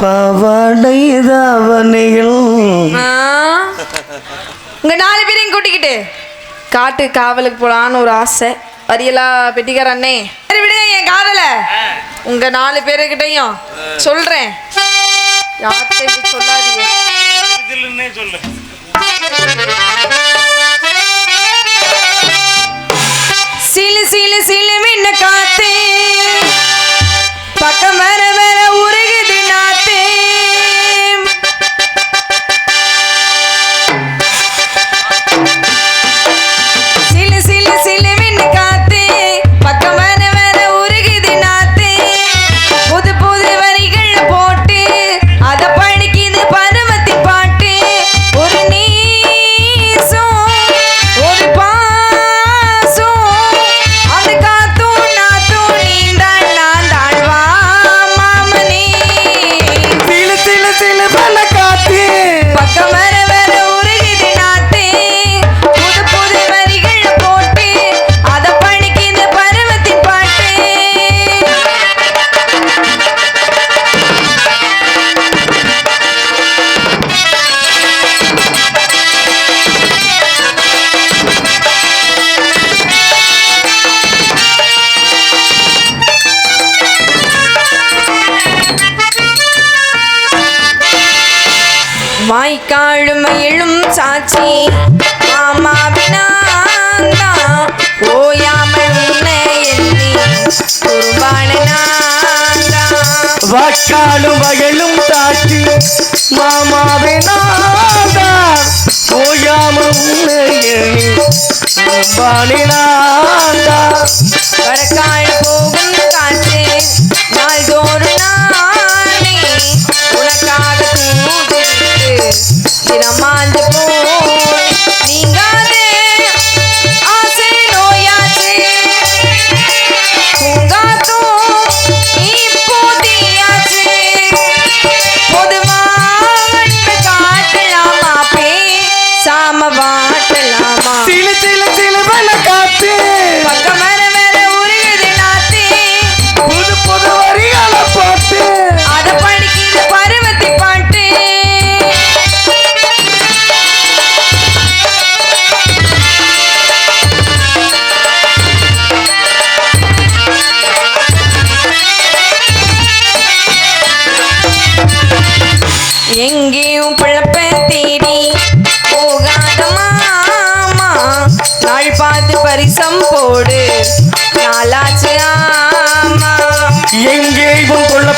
பவடை தாவணிகள் நாலு பேரையும் கூட்டிக்கிட்டு. காட்டு காவலுக்கு போலான்னு ஒரு ஆசை. வரியலா பெட்டிக்கார அண்ணே. சரி விடுங்க என் காதல. உங்க நாலு பேருக்கிட்டையும் சொல்றேன். யார்கிட்டையும் சொல்லாதீங்க. சீலு சீலு சிலு சிலு மின்ன காத்தே. ಕಾಡು ಬಗೆ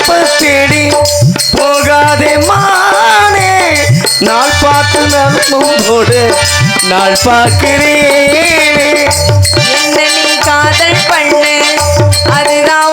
பஸ் தேடி போகாதே மானே. நாள் பார்த்து நல்மும் போடு நாள் பார்க்கிறேன். காதல் பண்ணு அதுதான்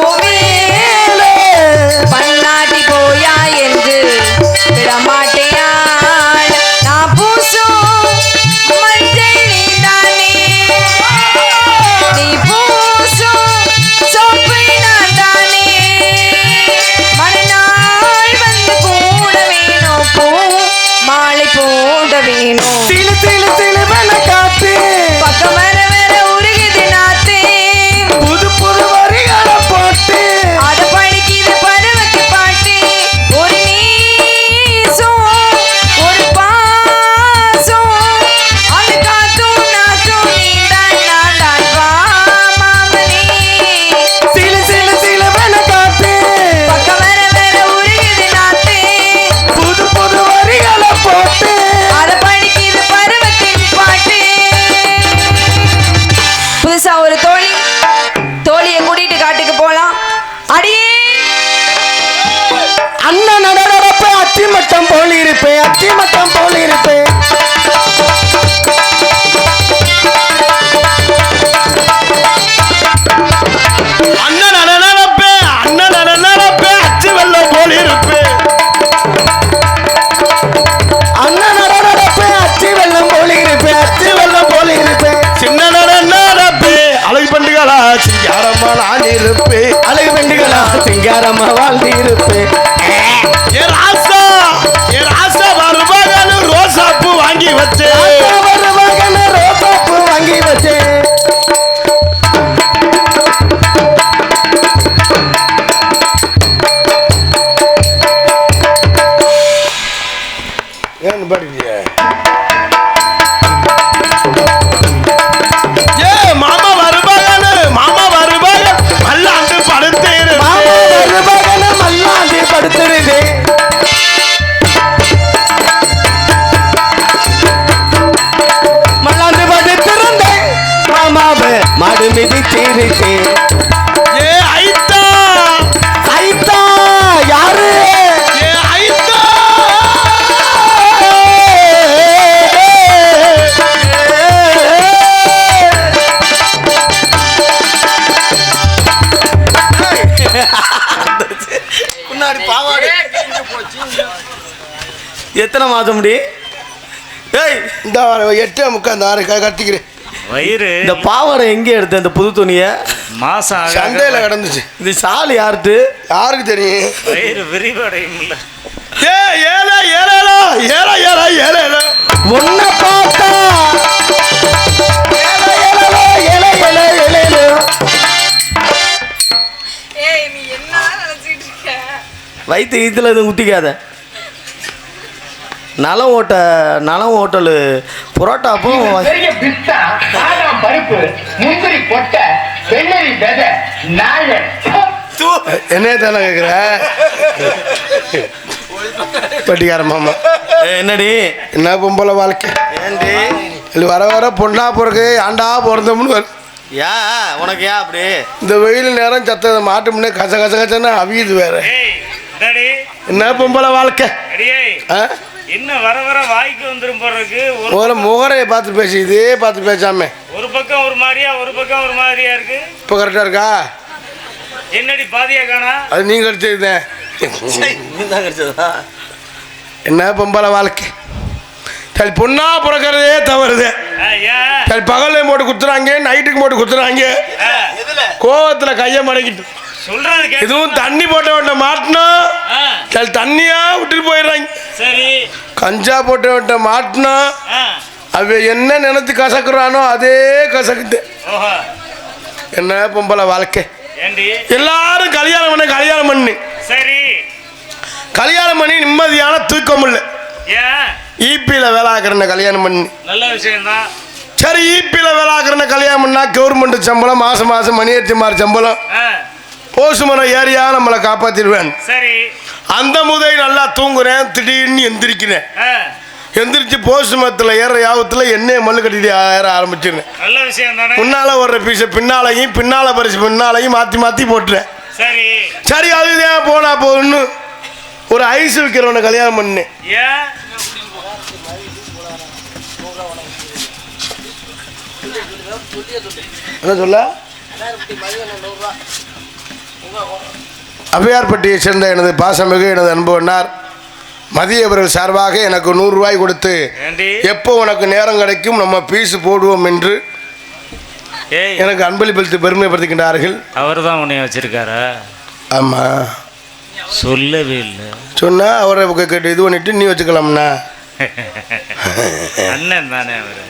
இருப்பேன் ஏ ஐத்தா! ஐத்தா யாரு? ஏ ஐத்தா! முன்னாடி பாவாடு. எத்தனை மாதம் முடி? ஏய் இந்த எட்டே முக்கா இந்த க- கட்டிக்கிறேன். வயிறு. இந்த பாவாடை எங்க எடுத்த இந்த புது துணியை? மாசம் சந்தையில் கிடந்துச்சு. இது சால் யாருட்டு? யாருக்கு தெரியும்? வயிறு விரிவடையும் ஏ ஏழை ஏழா ஏழை ஏழை ஏழை உன்னை பார்த்தா. ஏலே, ஏலேலோ, ஏலே, ஏலே, ஏலேலோ. ஏய் நீ என்ன நினைச்சிட்டு இருக்க? வயிற்று ஈத்துல எதுவும் குத்திக்காத. நலம் ஓட்ட நலம் ஹோட்டலு புரோட்டாப்பும் பாதாம் பருப்பு முந்திரி கொட்டை வெள்ளரி விதை நாயன். என்னைய தானே கேட்குற பட்டிக்கார மாமா. என்னடி? என்ன பொம்பளை வாழ்க்கை? ஏண்டி? இது வர வர பொண்ணா பிறகு ஆண்டா பிறந்தோம்னு. ஏன் உனக்கு ஏன் அப்படி? இந்த வெயில் நேரம் சத்த மாட்டு முன்னே கச கச கசன்னு அவியுது வேற. என்ன பொம்பளை வாழ்க்கை? இன்னும் வர வர வாய்க்கு வந்துரும் போறதுக்கு? ஒரு முகரையை பார்த்து பேசி இதே பார்த்து பேசாம. ஒரு பக்கம் ஒரு மாதிரியா ஒரு பக்கம் ஒரு மாதிரியா இருக்கு? இப்போ கரெக்டாக இருக்கா? என்னடி பாதியா காணா? அது நீங்கள் அடிச்சதுதான் என்ன பொம்பளை வாழ்க்கை? சரி பொண்ணா பிறக்கிறதே தவறுது. சரி பகல்லையும் போட்டு குத்துறாங்க நைட்டுக்கு போட்டு குத்துறாங்க. கோவத்தில் கையை மடக்கிட்டு. சொல்றது இதுவும் தண்ணி போட்ட விட்ட மாட்டினா தண்ணியா விட்டுட்டு போயிடுறாங்க. சரி. கஞ்சா போட்ட விட்ட மாட்டினா அவ என்ன நினைத்து கசக்குறானோ அதே கசக்குது. என்ன பொம்பளை வாழ்க்கை? எல்லாரும் கல்யாணம் பண்ண கல்யாணம் பண்ணு. சரி. கல்யாணம் பண்ணி நிம்மதியான தூக்கம் இல்லை ஈபியில் வேலை ஆக்குறன கல்யாணம் பண்ணி. நல்ல விஷயம்தான். சரி ஈபியில் வேலை ஆக்குறன கல்யாணம் பண்ணா கவர்மெண்ட் சம்பளம் மாதம் மாதம் மணியேற்றி மாதிரி சம்பளம் ஆ, போசு மரம் ஏரியா நம்மளை காப்பாற்றிடுவேன் சரி. அந்த முதை நல்லா தூங்குறேன் திடீர்னு எந்திரிக்கிறேன். எந்திரிச்சு போஸ்ட் மரத்தில் ஏற யாபத்தில் எண்ணெயை மல்லு கட்டிட்டு ஏற ஆரம்பிச்சிருந்தேன் நல்ல விஷயம் முன்னால் வர்ற பீஸை பின்னாலையும் பின்னால் பரிசு பின்னாலையும் மாற்றி மாற்றி போட்டுறேன் சரி. சரி அதுதான் போனா போதுன்னு ஒரு ஐஸ் விற்கிறவனை கல்யாணம் பண்ணேன். ஏன்? என்ன சொல்ல? அவ்வையார்பட்டியை சேர்ந்த எனது பாசமிகு எனது அன்புவனார் மதிய அவர்கள் சார்பாக எனக்கு நூறு ரூபாய் கொடுத்து எப்போ உனக்கு நேரம் கிடைக்கும் நம்ம பீஸ் போடுவோம் என்று எனக்கு அன்பளிப்பளித்து பெருமைப்படுத்துகின்றார்கள். அவர் தான் உன்னை வச்சிருக்காரா? ஆமாம் சொல்லவே இல்லை. சொன்னா அவரை இது பண்ணிட்டு நீ வச்சுக்கலாம்ண்ணா. அண்ணன் தானே அவர்?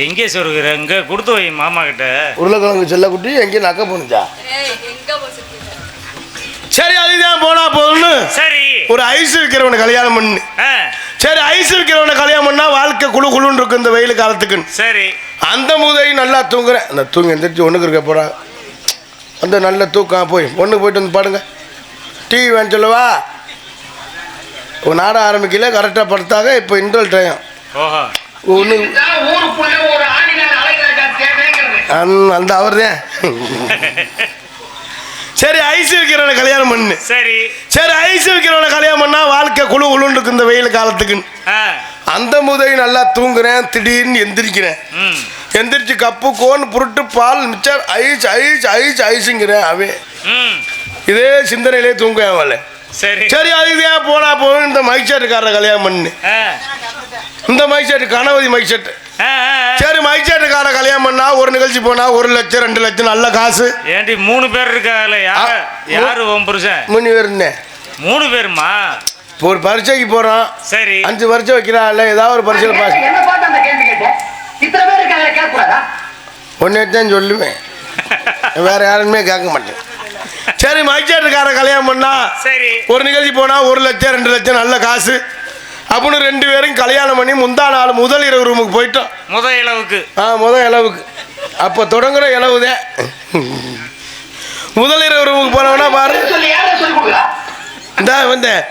எங்கே சொல்கிற இங்க கொடுத்து வை மாமா கிட்ட. உருளைக்கிழங்கு செல்லக்குட்டி எங்கேயும் நக்க போனுச்சா ஏய் எங்க போச்சு சரி அதுதான் போனா போதும்னு. சரி. ஒரு ஐஸ் விற்கிறவனை கல்யாணம் பண்ணு. சரி ஐஸ் விற்கிறவனை கல்யாணம் பண்ணா வாழ்க்கை குழு குழுன்னு இருக்கும் இந்த வெயில் காலத்துக்கு சரி. அந்த முதை நல்லா தூங்குறேன். அந்த தூங்கி எந்திரிச்சு ஒன்றுக்கு இருக்க போறா. அந்த நல்ல தூக்கம் போய் ஒன்றுக்கு போயிட்டு வந்து பாடுங்க. டிவி வேணும் சொல்லவா? நாடகம் ஆரம்பிக்கல கரெக்டாக படுத்தாக இப்போ இன்டர்வல் டைம் ஓஹோ. ஒன்று அந்த அந்த அவர் தான் சரி ஐஸ் விற்கிறவனை கல்யாணம் பண்ணு. சரி. சரி ஐஸ் விற்கிறவனை கல்யாணம் பண்ணா வாழ்க்கை குழு குழுன்னு இருக்கு இந்த வெயில் காலத்துக்கு ஆ. அந்த முதை நல்லா தூங்குறேன் திடீர்னு எந்திரிக்கிறேன். எந்திரிச்சு கப்பு கோன் புருட்டு பால் மிச்சர் ஐஸ் ஐஸ் ஐஸ் ஐஸுங்கிறேன் அவன் ம். இதே சிந்தனையிலே தூங்க அவள. சரி. சரி அதுக்கு ஏன் போனா போகும் இந்த மைக்செட்டுக்காரரை கல்யாணம் பண்ணு. இந்த மைக்செட்டு கணபதி மைக்செட்டு ஆ, ஆ, ஆ. சரி மைக்செட்டுக்கார கல்யாணம் பண்ணா ஒரு நிகழ்ச்சி போனா ஒரு லட்சம் ரெண்டு லட்சம் நல்ல காசு. ஏண்டி மூணு பேர் இருக்காங்கல்ல யார்? யாரு உன் புருஷன்? முன்னி இருந்தேன் மூணு பேருமா? ஒரு பரீட்சைக்கு போறோம். சரி. அஞ்சு பரீட்சை வைக்கிறாள் ஏதாவது ஒரு பரீட்சையில் பாஸ் என்ன பார்த்து அந்த கேள்வி கேட்டேன் இத்தனை பேர் இருக்காங்க கேட்கக்கூடாதா? ஒன்னே தான் சொல்லுவேன் வேற யாருமே கேட்க மாட்டேன். சரி மைக்செட்டுக்கார கல்யாணம் பண்ணா சரி. ஒரு நிகழ்ச்சி போனா ஒரு லட்சம் ரெண்டு லட்சம் நல்ல காசு. அப்படின்னு ரெண்டு பேரும் கல்யாணம் பண்ணி முந்தா நாள் முதல் இரவு ரூமுக்கு போயிட்டோம். முத இளவுக்கு. ஆ முதல் இளவுக்கு. அப்போ தொடங்குற இளவுதே. முதல் இரவு ரூமுக்கு போனவனா பாரு. இந்த வந்தேன்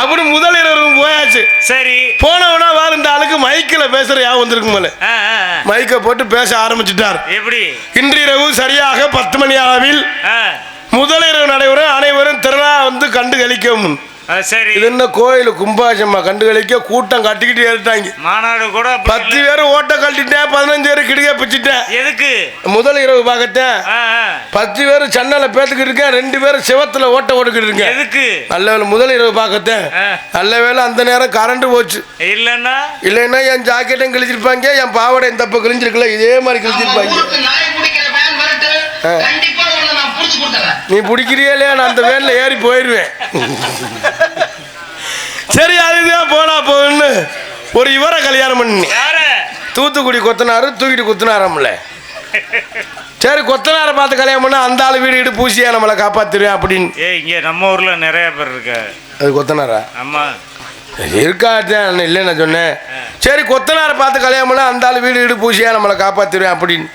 அப்படி முதல் இரவு போயாச்சு. சரி. போனவனா வாரு இந்த ஆளுக்கு மைக்கில் பேசுற யாவும் வந்திருக்கும் போல. மைக்கை போட்டு பேச ஆரம்பிச்சிட்டார். எப்படி? இன்றிரவு சரியாக பத்து மணி அளவில் முதலிரவு நடைபெறும். அனைவரும் திருநா வந்து கண்டு கழிக்கவும் ஆ, சரி. இது என்ன கோயில்? கும்பாசம்மா கண்டு கழிக்க கூட்டம் கட்டிக்கிட்டு ஏறிட்டாங்க மாநாடு கூட பத்து. பேர் ஓட்ட கழட்டிட்டேன் பதினஞ்சு பேர் கிடுக்க பிச்சுட்டேன். எதுக்கு? முதல் இரவு ஆ. பத்து பேர் சன்னல பேத்துக்கிட்டு இருக்கேன் ரெண்டு பேரும் சிவத்துல ஓட்ட ஓட்டுக்கிட்டு இருக்கேன். எதுக்கு? நல்ல வேலை முதல் இரவு பார்க்கத்தேன் ஆ. நல்ல வேலை அந்த நேரம் கரண்ட் போச்சு. இல்லன்னா? இல்லைன்னா என் ஜாக்கெட்டும் கிழிச்சிருப்பாங்க என் பாவாடை இந்த பக்கம் கிழிஞ்சிருக்கல இதே மாதிரி கிழிச்சிருப்பாங்க. நீ பிடிக்கிறியா இல்லையா? நான் அந்த வேன்ல ஏறி போயிடுவேன் சரி அதுதான் போனா போகுன்னு ஒரு இவரை கல்யாணம் பண்ணி. யார? தூத்துக்குடி கொத்தனாரு தூக்கிட்டு குத்துனாரம்ல. சரி கொத்தனாரை பார்த்து கல்யாணம் பண்ணா அந்த ஆள் வீடு வீடு பூசியா நம்மளை காப்பாத்துருவேன் அப்படின்னு. ஏய் இங்க நம்ம ஊர்ல நிறைய பேர் இருக்க. அது கொத்தனாரா? ஆமா. இருக்காட்டேன் இல்லை நான் சொன்னேன். சரி கொத்தனாரை பார்த்து கல்யாணம் பண்ணா அந்த ஆள் வீடு வீடு பூசியா நம்மளை காப்பாத்துருவேன் அப்படின்னு.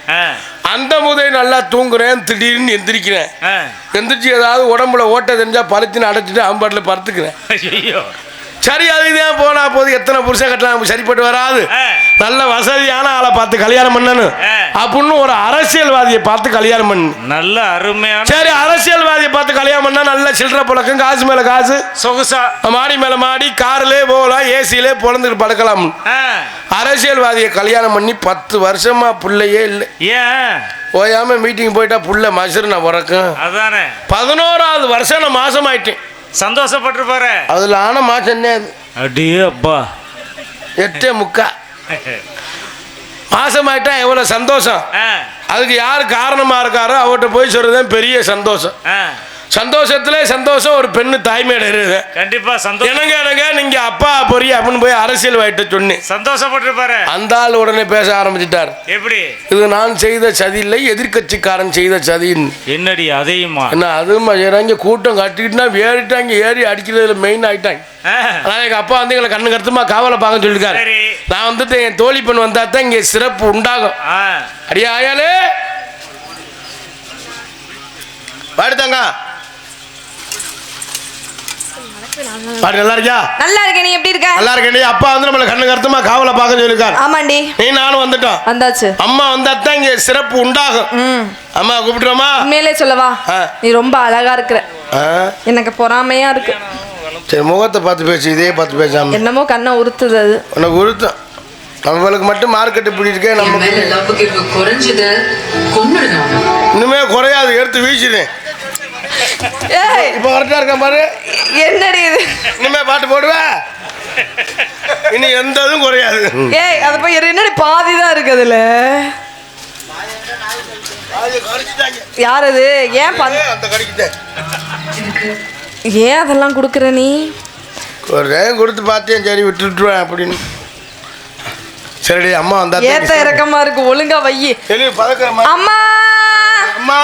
அந்த முதல் நல்லா தூங்குறேன் திடீர்னு எந்திரிக்கிறேன். எந்திரிச்சு ஏதாவது உடம்புல ஓட்ட தெரிஞ்சா பருத்தின்னு அடைச்சிட்டு அம்பாட்டில் படுத்துக்கிறேன். ஐயோ சரி அதுதான் போனா போது? எத்தனை புருஷன் கட்டலாம்? சரிப்பட்டு வராது. நல்ல வசதியான ஆளை பார்த்து கல்யாணம் பண்ணணும். அப்படின்னு ஒரு அரசியல்வாதியை பார்த்து கல்யாணம் பண்ணு. நல்ல அருமையான சரி அரசியல்வாதியை பார்த்து கல்யாணம் பண்ணா நல்ல சில்லற புழக்கம் காசு மேல காசு. சொகுசா. மாடி மேல மாடி கார்லே போகலாம் ஏசிலே பொழந்துட்டு படுக்கலாம். அரசியல்வாதியை கல்யாணம் பண்ணி பத்து வருஷமா புள்ளையே இல்லை. ஏன்? ஓயாம மீட்டிங் போயிட்டா புள்ள மசுறு நான் உறக்கும். அதானே. பதினோராவது வருஷம் நான் மாசம் ஆயிட்டேன் சந்தோஷப்பட்டு பாரு அதுல ஆன மாசம் என்ன அது. அடியே அப்பா. எட்டே முக்கா. மாசம் ஆயிட்டா எவ்வளவு சந்தோஷம் அதுக்கு யார் காரணமா இருக்காரோ அவர்கிட்ட போய் சொல்றதுதான் பெரிய சந்தோஷம். சந்தோஷத்துல சந்தோஷம் ஒரு பெண்ணு தாய்மையிட இருக்குது. கண்டிப்பா சந்தோஷம். என்னங்க நீங்க அப்பா பொரிய அப்படின்னு போய் அரசியல் வாயிட்ட சொன்னேன். சந்தோஷப்பட்டு பாரு அந்த ஆள் உடனே பேச ஆரம்பிச்சிட்டார். எப்படி? இது நான் செய்த சதி இல்லை எதிர்க்கட்சிக்காரன் செய்த சதின்னு என்னடி அதையுமா? என்ன அதுவும் செய்றாங்க கூட்டம் கட்டிக்கிட்டுனா ஏறிட்டாங்க ஏறி அடிக்கிறதுல மெயின் ஆயிட்டாங்க. ஆ, அதான் எங்க அப்பா வந்து எங்களை கண்ணு கருத்துமா காவலை பார்க்க சொல்லியிருக்காரு. சரி. நான் வந்துட்டு என் தோழி பெண் வந்தா தான் இங்கே சிறப்பு உண்டாகும். அடியா ஆயாலே பாடுத்தாங்க பாடு நல்லா இருக்கியா? நல்லா இருக்கேன். நீ எப்படி இருக்க? நல்லா இருக்கேன். அப்பா வந்து நம்மளை கண்ணு கருத்துமா காவலை பார்க்க சொல்லியிருக்காரு. ஆமாண்டி. நீ நானும் வந்துட்டோம். வந்தாச்சு. அம்மா வந்தா தான் இங்கே சிறப்பு உண்டாகும். ம். அம்மா கூப்பிட்டுறோமா உண்மையிலே சொல்லவா? ஆ. நீ ரொம்ப அழகா இருக்கிற. ஆ, எனக்கு பொறாமையா இருக்கு. சரி முகத்தை பார்த்து பேசு இதே பார்த்து பேசாம. என்னமோ கண்ணை உறுத்துது அது. உனக்கு உருத்தம் நம்மளுக்கு மட்டும் மார்க்கெட் இப்படி இருக்கே நமக்கு குறைஞ்சது குறையாது எடுத்து வீசிடுறேன் இப்போ கரெக்டாக இருக்கேன் பாரு? என்னடி இது? இனிமே பாட்டு போடுவேன் இனி எந்த இதுவும் குறையாது. ஏய் அது போய் என்னடி பாதி தான் இருக்கு அதுல? யார் அது? ஏன் அந்த கடிக்கிட்டேன் ஏன் அதெல்லாம் கொடுக்குற நீ? ஒரு ரேகம் கொடுத்து பார்த்தேன். சரி விட்டு விட்டுருவேன் அப்படின்னு. சரிடி அம்மா வந்தா ஏத்த இறக்கமா இருக்கு. ஒழுங்கா வையி. அம்மா! அம்மா?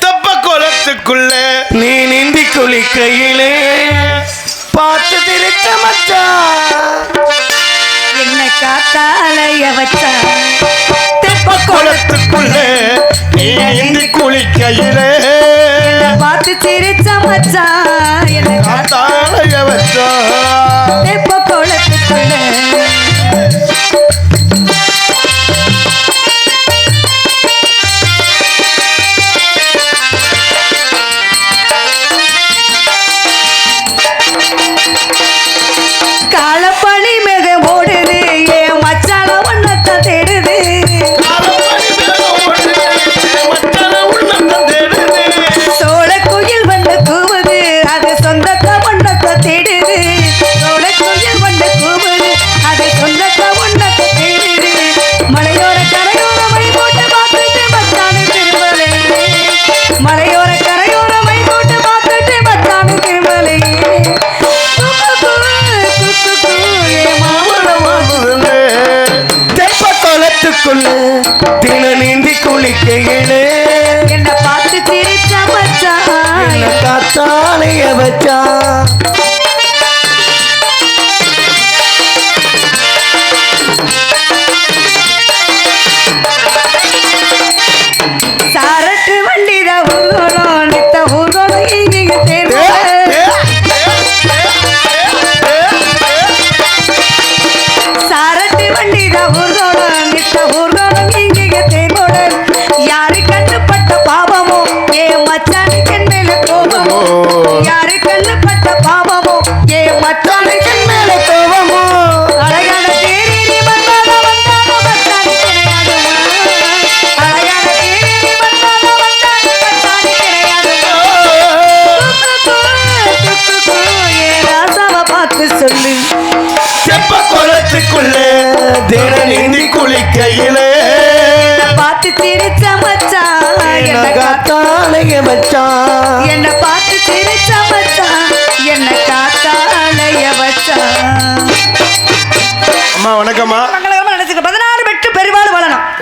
தெப்ப குளத்துக்குள்ள. நீ நீந்தி குளிக்கையிலே பார்த்து திருத்த மச்சான் என்ன காத்தாலைய வச்சா தெப்ப குளத்துக்குள்ள நீ நீந்தி குளிக்கையிலே. பார்த்து சிரிச்ச மச்சான் என்ன காத்தாலைய வச்சா தெப்ப தின நீந்தி குளிக்கையிலே. என்ன பார்த்து சிரிச்ச மச்சான். என்ன காத்தாலைய வச்சான்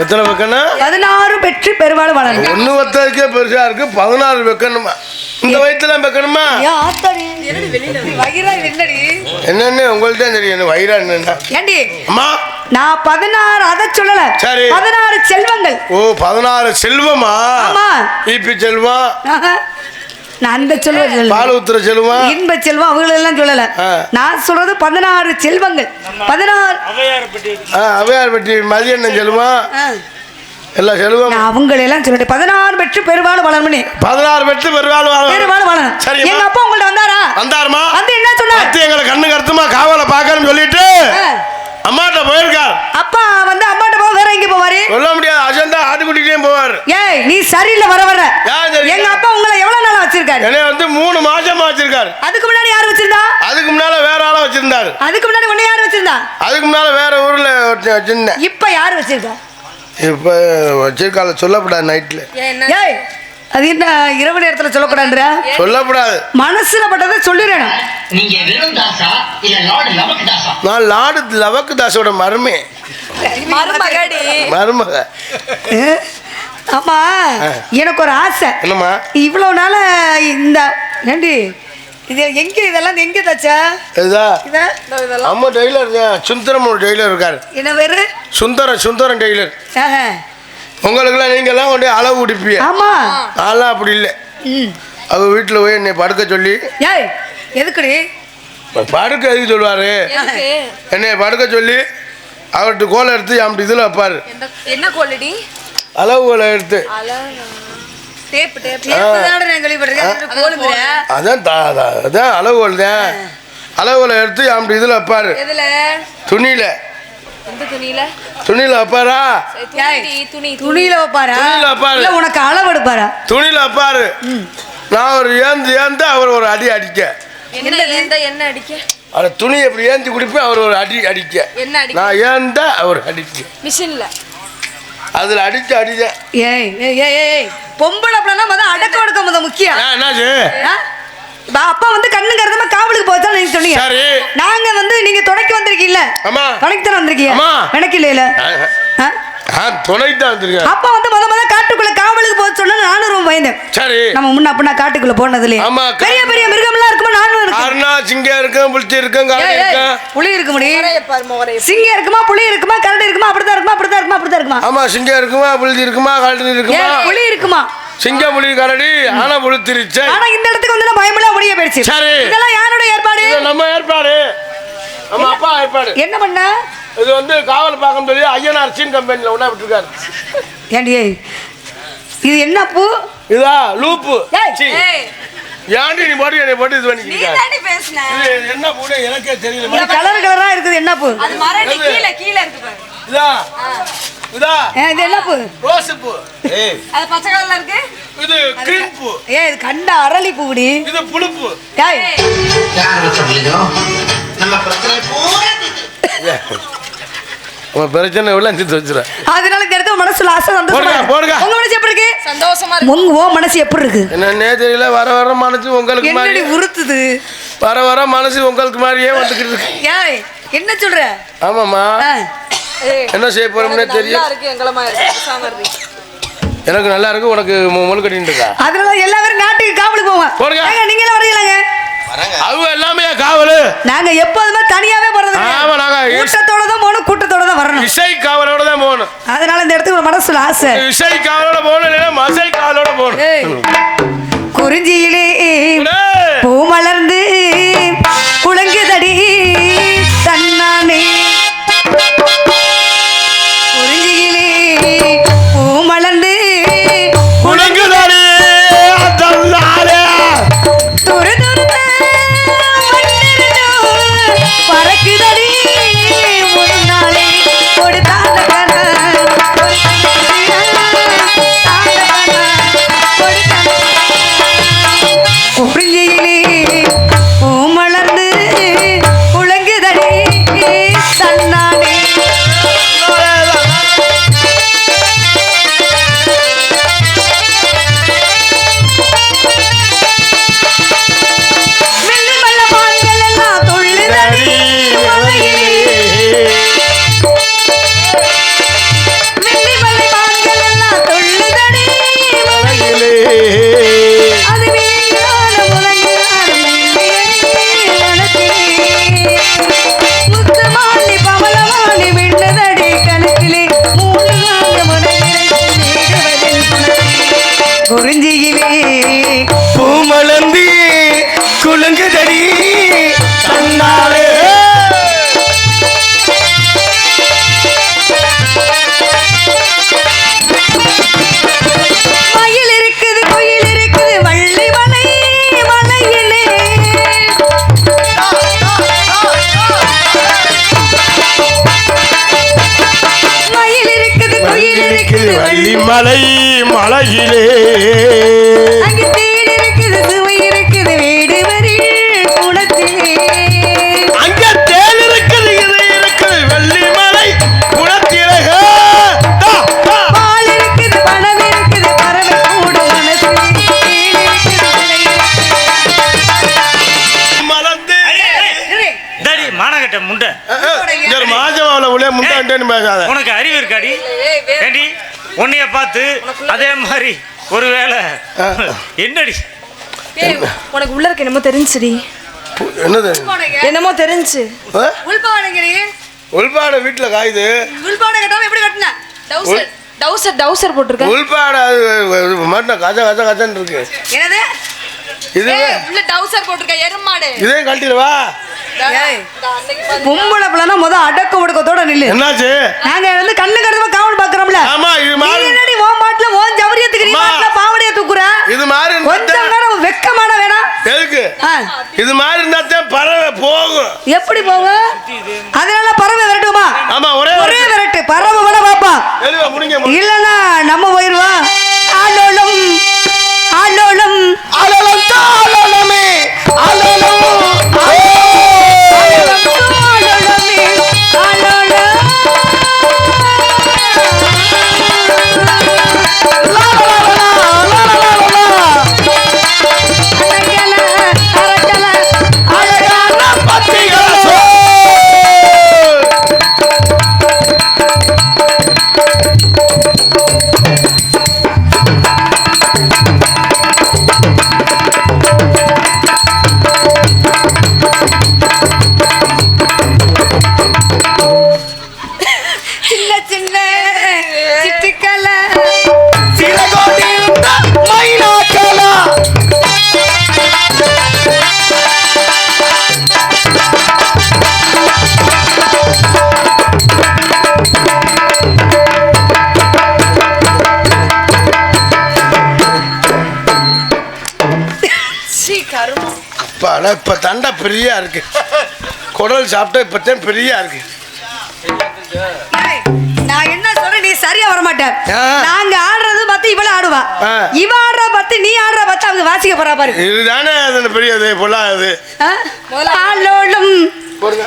எத்தனை பக்கம்னா பதினாறு பெற்று பெருவாள் வளரணும் ஒண்ணு வத்ததுக்கே பெருசா இருக்கு பதினாறு வைக்கணுமா? இந்த வயிற்றுல வைக்கணுமா? என்னன்னு? உங்கள்ட்ட தெரியும் வயிறா என்னன்னா? ஏண்டி? அம்மா! நான் பதினாறு அதை சொல்லல. சரி. பதினாறு செல்வங்கள். ஓ பதினாறு செல்வமா? ஆமா. இபி செல்வம். நான் அந்த செல்வம் சொல்லல. பால் ஊத்துற செல்வம்? இன்ப செல்வம் அவங்களெல்லாம் சொல்லல. நான் சொல்றது பதினாறு செல்வங்கள். பதினாறு அவையார் பற்றி மதியண்ணன் செல்வம். எல்லா செல்வம் நான் அவங்களெல்லாம் சொல்லிட்டேன் பதினாறு பெற்று பெருவாள் வளரணும்னு பதினாறு பெற்று பெருவாள் பெருவாள் வளரணும் சரிம்மா. எங்க அப்பா உங்கள்ட்ட வந்தாரா? வந்தாருமா வந்து என்ன சொன்னார்? அத்தை எங்களை கண்ணு கருத்துமா காவலை பார்க்கணும்னு சொல்லிட்டு. அம்மாட்ட போயிருக்கார். அப்பா வந்து போக வேற எங்க போவாரு? சொல்ல முடியாது. அஜந்தா ஆட்டுக்குட்டிகிட்டே போவார். ஏய் நீ சரியில்லை வர வர? எங்க அப்பா உங்களை எவ்வளவு நாளா வச்சிருக்காரு? என்னைய வந்து மூணு மாசமா வச்சிருக்காரு. அதுக்கு முன்னாடி யார் வச்சிருந்தா? அதுக்கு முன்னால வேற ஆளை வச்சிருந்தாரு. அதுக்கு முன்னாடி உன்னை யார் வச்சிருந்தா? அதுக்கு முன்னால வேற ஊர்ல வச்சிருந்தேன். இப்ப யார் வச்சிருக்கா? இப்ப வச்சிருக்கால சொல்லக்கூடாது நைட்ல. ஏய் அது என்ன இரவு நேரத்துல சொல்லக்கூடாதுன்ற? சொல்லக்கூடாது. மனசுல பட்டதை சொல்லிடணும் நீங்க வெறும் தாசா இல்ல லார்டு நமக்கு தாசா? நான் லாடு லவக்கு தாஸோட மருமே. மருமகடி. மருமக. ஆமா எனக்கு ஒரு ஆசை. என்னம்மா? இவ்வளவு நாள இந்த ஏண்டி இது எங்க இதெல்லாம் எங்க தச்சா? இதா? இத? அம்மா டெய்லர் சுந்தரம் ஒரு டெய்லர் இருக்காரு. என்ன பேரு? சுந்தரம் சுந்தரம் டெய்லர். ஆஹா. உங்களுக்கெல்லாம் நீங்கெல்லாம் கொண்டு அளவு உடிப்பிய. ஆமா. நான்லாம் அப்படி இல்லை. ம். அவ வீட்டில் போய் என்னை படுக்க சொல்லி. ஏய் எதுக்குடி? படுக்க எதுக்கு சொல்லுவாரு? என்னை படுக்க சொல்லி அவர்கிட்ட கோலை எடுத்து அப்படி இதில் வைப்பாரு. என்ன எடுத்து. எப்பதானே நான் கேள்விப்பட்டிருக்கேன்? கோலுங்கிற அதான் அளவுகள் தான். அளவுகளை எடுத்து அப்படி இதில் வைப்பாரு. துணியில். துணியில? துணியில் வைப்பாரா? துணி துணி துணியில வைப்பாரா? துணியில வைப்பாரு. இல்ல உனக்கு அளவு எடுப்பாரா? துணியில் வைப்பாரு. நான் ஒரு ஏந்து ஏந்து அவர் ஒரு அடி அடிக்க. என்ன என்ன அடிக்க? அந்த துணி எப்படி ஏந்தி குடிப்பேன் அவர் ஒரு அடி அடிக்க. என்ன நான் ஏந்த அவர் அடிக்க. மிஷின்ல. அதில் அடிச்சு அடிச்சேன் ஏய் ஏய் ஏய் பொம்பளை அப்படின்னா முத அடக்க ஒடுக்க முத முக்கியம்? பா, அப்பா வந்து கண்ணு கருதமா காவலுக்கு போச்சா நீங்க சொன்னீங்க. சரி. நாங்க வந்து நீங்க துணைக்கு வந்திருக்கீல்ல ஆமா துணைக்கு தானே வந்திருக்கீங்க? ஆமா. எனக்கு இல்லையில. துணைக்கு தான் வந்திருக்கேன். அப்பா வந்து முத முத காட்டுக்குள்ள காவலுக்கு போக சொன்னா நானும் ரொம்ப பயந்தேன். சரி. நம்ம முன்ன அப்பனா காட்டுக்குள்ள போனது இல்லையா? ஆமா, பெரிய பெரிய மிருகம்லாம் இருக்குமா? நானும் இருக்கேன். அருணா சிங்கம் இருக்கும் புளிச்சி இருக்கும் கரடி இருக்கும். புலி இருக்க இருக்குமா? புலி இருக்குமா? கரடி இருக்குமா? அப்படிதான் இருக்குமா? அப்படிதான் இருக்குமா? அப்படிதான் இருக்குமா? ஆமா சிங்கம் இருக்குமா? புளிச்சி இருக்குமா? கரடி இருக்குமா? புலி இருக்குமா? சிங்கம் புலி கரடி ஆனா புளித்திருச்சே ஆனா இந்த இடத்துக்கு வந்து பயமெல்லாம் முடிய போயிடுச்சு சரி. இதெல்லாம் யாரோட ஏற்பாடு? இது நம்ம ஏற்பாடு. நம்ம அப்பா ஏற்பாடு. என்ன பண்ண? இது வந்து காவல் பார்க்க சொல்லி ஐயனார் சீன் கம்பெனியில் உடனே விட்டுருக்காரு. ஏண்டி ஏய், இது என்ன பூ? இதா லூப்பு. ஏன்டி நீ போட்டு என்னை போட்டு இது நீ பண்ணிக்கிட்டு என்ன பூனே? எனக்கே தெரியல. கலர் கலரா இருக்குது என்ன பூ? அது மரடி கீழே கீழே இருக்கு பாரு. இதா. இதா? ஏ, இது என்ன பூ? ரோஸ் பூ ஏய் அது பச்சை கலர்ல இருக்கு? இது பூ. இது கண்ட அரளி பூடி இது புழுப்பு. ஏய். யார் சொல்லுதோ நம்ம பிரச்சனை பூரா உன் பிரச்சனை எவ்வளோ அஞ்சு வச்சுறேன் அதனால இடத்துல மனசுல ஆசை சந்தோஷமா போடுங்க. உங்க மனசு எப்படி இருக்கு? சந்தோஷமா இருக்கு. உங்க ஓ மனசு எப்படி இருக்கு? என்னன்னே தெரியல வர வர மனசு உங்களுக்கு மாதிரி உறுத்துது? வர வர மனசு உங்களுக்கு மாதிரியே வந்துக்கிட்டு இருக்கு. ஏய் என்ன சொல்ற? ஆமாம்மா. ஆ, ஏய் என்ன செய்ய போறோம்னே நல்லா தெரியும் இருக்கு எங்களமா இருக்கு இருக்கு எனக்கு நல்லா இருக்கு உனக்கு முழுக்கட்டின்னு இருக்கா? அதனால எல்லா பேரும் நாட்டுக்கு காவலுக்கு போவோம் போடுங்க. நீங்க எல்லாம் வரீங்களாங்க? அவங்க எல்லாமே காவல். நாங்க எப்போதுமே தனியாவே போறது. ஆமா நாங்க கூட்டத்தோட தான் போகணும் கூட்டத்தோட தான் வரணும். இசை காவலோட தான் போகணும். அதனால இந்த இடத்துக்கு ஒரு மனசுல ஆசை. இசை காவலோட போகணும் மசை காவலோட போகணும். குறிஞ்சியிலே பூ மலர்ந்து குளங்குதடி தன்னானே. மலை மலையிலே. உன்னைய பார்த்து அதே மாதிரி ஒருவேளை. என்னடி? ஏய், உனக்கு உள்ள இருக்க என்னமோ தெரிஞ்சுடி. என்னது? என்னமோ தெரிஞ்சு. உள்பாட வீட்டுல காயுது. உள்பாவனை கட்டாம எப்படி கட்டின? டவுசர். டவுசர் டவுசர் போட்டிருக்க. உள்பாட அது மட்டும் கஜ கஜ கஜன்னு இருக்கு. என்னது? இது உள்ள டவுசர் போட்டிருக்க எருமாடு. இதே கழட்டிடுவா பொம்பளை பிள்ளைனா முத அடக்க ஒடுக்கத்தோட நில்லு. என்னாச்சு? நாங்க வந்து கண்ணு கருதுமா காவல் பாக்குறோம்ல ஆமா இது மாதிரி என்னடி உன் பாட்டுல உன் ஜவரியத்துக்கு நீ. பாட்டுல பாவடைய தூக்குற? இது மாதிரி கொஞ்சம் இருந்தா நேரம் வெக்கமான வேணாம் எதுக்கு? இது மாதிரி இருந்தாத்தான் பறவை போகும். எப்படி போகும்? அதனால பறவை விரட்டுமா? ஆமா ஒரே ஒரே விரட்டு. பறவை விட பாப்பா. இல்லனா நம்ம போயிருவோம். ஆலோலம் பெரியா இருக்கு. குடல் சாப்பிட்டா இப்பதான் பெரியா இருக்கு. நான் என்ன சொல்றேன் நீ சரியா வர மாட்ட ஆ. நாங்க ஆடுறது பார்த்து இவள ஆடுவா. இவ ஆடுற பார்த்து நீ ஆடுற பார்த்து அவங்க வாசிக்க போறா பாரு. இதுதானே அது பெரியது பொல்லாது ஆ? ஆலோலம். போடுங்க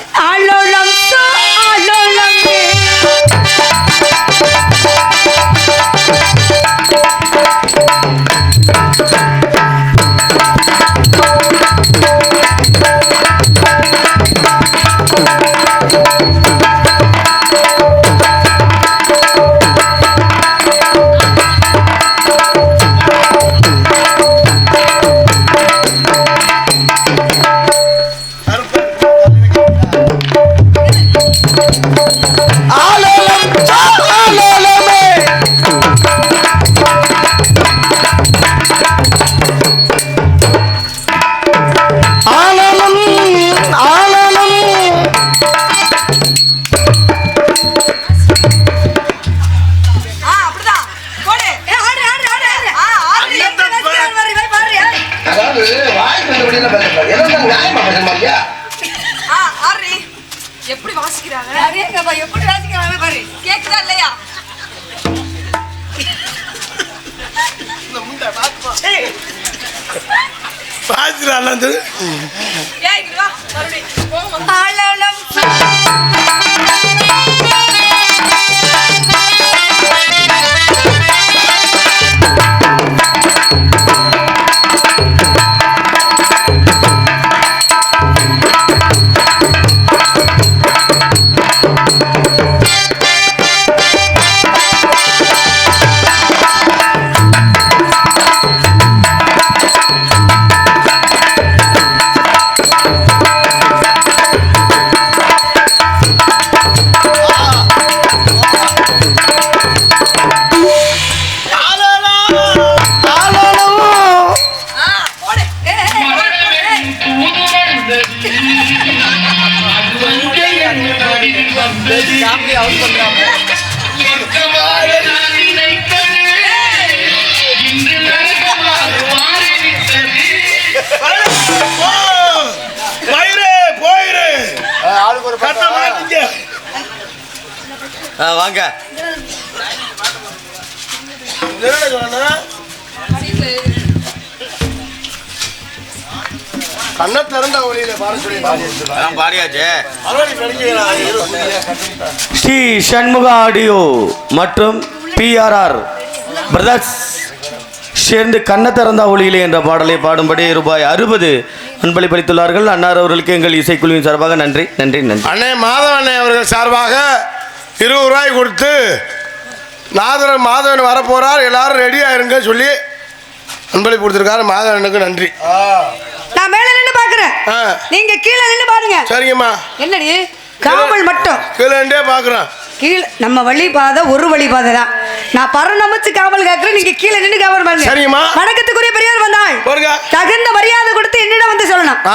கண்ணை திறந்த ஒளியில பாடியாச்சே. ஸ்ரீ சண்முகா ஆடியோ மற்றும் பிஆர்ஆர் பிரதர்ஸ் சேர்ந்து கண்ண திறந்தா ஒளியிலே என்ற பாடலை பாடும்படி ரூபாய் அறுபது அன்பளிப்பளித்துள்ளார்கள் அன்னார் அவர்களுக்கு எங்கள் இசைக்குழுவின் சார்பாக நன்றி நன்றி நன்றி. அண்ணே மாதவ அண்ணே அவர்கள் சார்பாக இருபது ரூபாய் கொடுத்து நாதரன் மாதவன் வரப்போறார். எல்லாரும் ரெடியா இருங்க சொல்லி அன்பளிப்பு கொடுத்துருக்காரு. மாதவனுக்கு நன்றி. நான் மேல நின்னு பாக்குறேன். நீங்க கீழே நின்னு பாருங்க. சரிங்கம்மா. என்னடி? காவல் மட்டும். கீழே பார்க்குறேன் கீழே நம்ம வழி பாதை ஒரு வழி பாதை தான். நான் பரணமைச்சு காவல் கேட்கிறேன். நீங்க கீழே நின்னு காவல் பாருங்க சரிம்மா. வணக்கத்துக்குரிய பெரியார் வந்தாள். தகுந்த மரியாதை கொடுத்து என்னிடம் வந்து சொல்லணும். ஆ